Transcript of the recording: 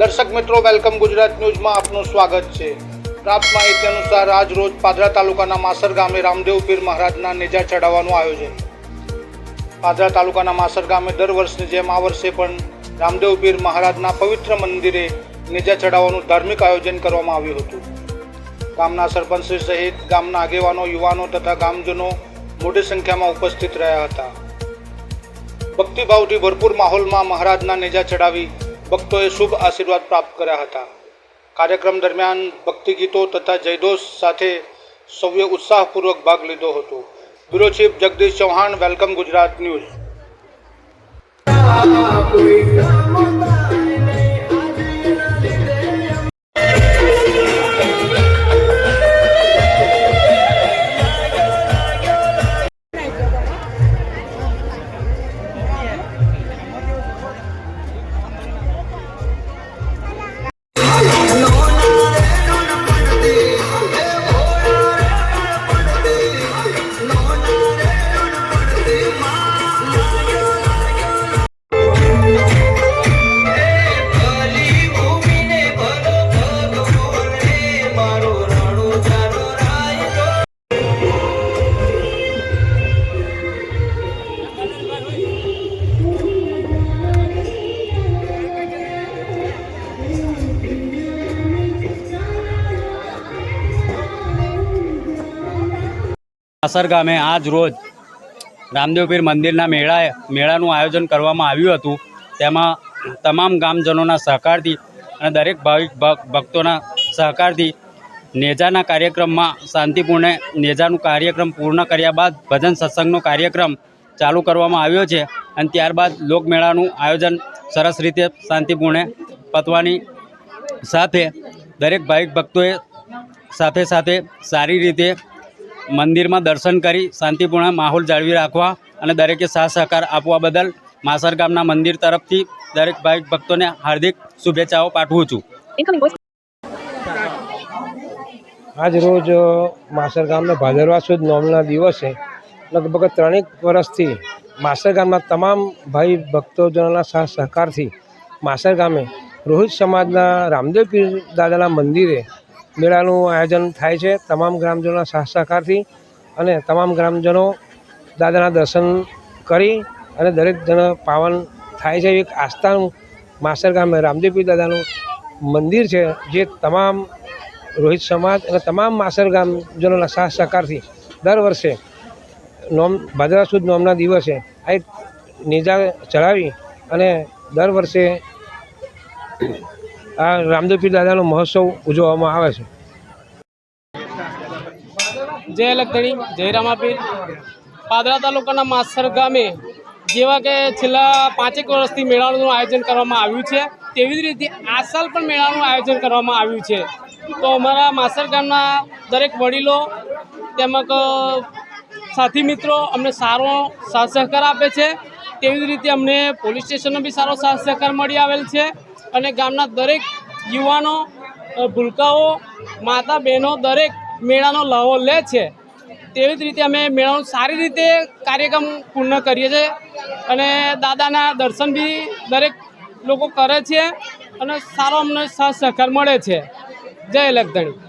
દર્શક મિત્રો, વેલકમ ગુજરાત ન્યૂઝમાં આપનું સ્વાગત છે. પ્રાપ્ત માહિતી અનુસાર આજ રોજ પાદરા તાલુકાના માસર ગામે રામદેવ પીર મહારાજના નેજા ચઢાવવાનું આયોજન. પાદરા તાલુકાના માસર ગામે દર વર્ષની જેમ આ વર્ષે પણ રામદેવ પીર મહારાજના પવિત્ર મંદિરે નેજા ચઢાવવાનું ધાર્મિક આયોજન કરવામાં આવ્યું હતું. ગામના સરપંચ સહિત ગામના આગેવાનો, યુવાનો તથા ગામજનો મોટી સંખ્યામાં ઉપસ્થિત રહ્યા હતા. ભક્તિભાવથી ભરપૂર માહોલમાં મહારાજના નેજા ચડાવી ભક્તોએ શુભ આશીર્વાદ પ્રાપ્ત કર્યા હતા. કાર્યક્રમ દરમિયાન ભક્તિ ગીતો તથા જયદોષ સાથે સૌએ ઉત્સાહપૂર્વક ભાગ લીધો હતો. Bureau chief Jagdish Chauhan, welcome Gujarat news. અસર ગામે આજ રોજ રામદેવપીર મંદિરના મેળા મેળાનું આયોજન કરવામાં આવ્યું હતું. તેમાં તમામ ગામજનોના સહકારથી અને દરેક ભાવિક ભક્તોના સહકારથી નેજાના કાર્યક્રમમાં શાંતિપૂર્ણ, નેજાનું કાર્યક્રમ પૂર્ણ કર્યા બાદ ભજન સત્સંગનો કાર્યક્રમ ચાલુ કરવામાં આવ્યો છે અને ત્યારબાદ લોકમેળાનું આયોજન સરસ રીતે શાંતિપૂર્ણ પતવાની સાથે દરેક ભાવિક ભક્તોએ સાથે સાથે સારી રીતે મંદિરમાં દર્શન કરી શાંતિપૂર્ણ માહોલ જાળવી રાખવા અને દરેકે સાથ સહકાર આપવા બદલ માસર ગામના મંદિર તરફથી દરેક ભાઈ ભક્તોને હાર્દિક શુભેચ્છાઓ પાઠવું છું. આજ રોજ માસર ગામના ભાદરવા સુદ નોમના દિવસે લગભગ ત્રણેક વર્ષથી માસર ગામના તમામ ભાઈ ભક્તોજનોના સહ સહકારથી માસર ગામે રોહિત સમાજના રામદેવ પીર દાદાના મંદિરે મેળાનું આયોજન થાય છે તમામ ગ્રામજનોના સાથ સહકારથી અને તમામ ગ્રામજનો દાદાના દર્શન કરી અને દરેક જણ પાવન થાય છે એક આસ્થાનું માસ્ટર ગામે રામદેવ દાદાનું મંદિર છે, જે તમામ રોહિત સમાજ અને તમામ માસર ગામજનોના સાથ સહકારથી દર વર્ષે નોમ ભાદરા સુદ નોમના દિવસે આ એક નેજા ચડાવી અને દર વર્ષે આ રામદેવ પીર દાદાનો મહોત્સવ ઉજવવામાં આવે છે. જય લખણી જય રામાપીર. પાદરા તાલુકાના માસર ગામે જેવા કે છેલ્લા પાંચેક વર્ષથી મેળાનું આયોજન કરવામાં આવ્યું છે, તેવી જ રીતે આ સાલ પણ મેળાનું આયોજન કરવામાં આવ્યું છે. તો અમારા માસર ગામના દરેક વડીલો, તેમજ સાથી મિત્રો અમને સારો સાથ સહકાર આપે છે. તેવી જ રીતે અમને પોલીસ સ્ટેશનનો બી સારો સાથ સહકાર મળી આવેલ છે અને ગામના દરેક યુવાનો ભૂલકાઓ, માતા બહેનો દરેક મેળાનો લહાવો લે છે. તેવી જ રીતે અમે મેળાનું સારી રીતે કાર્યક્રમ પૂર્ણ કરીએ છીએ અને દાદાના દર્શન બી દરેક લોકો કરે છે અને સારો અમને સાથ સહકાર મળે છે. જય લખધણી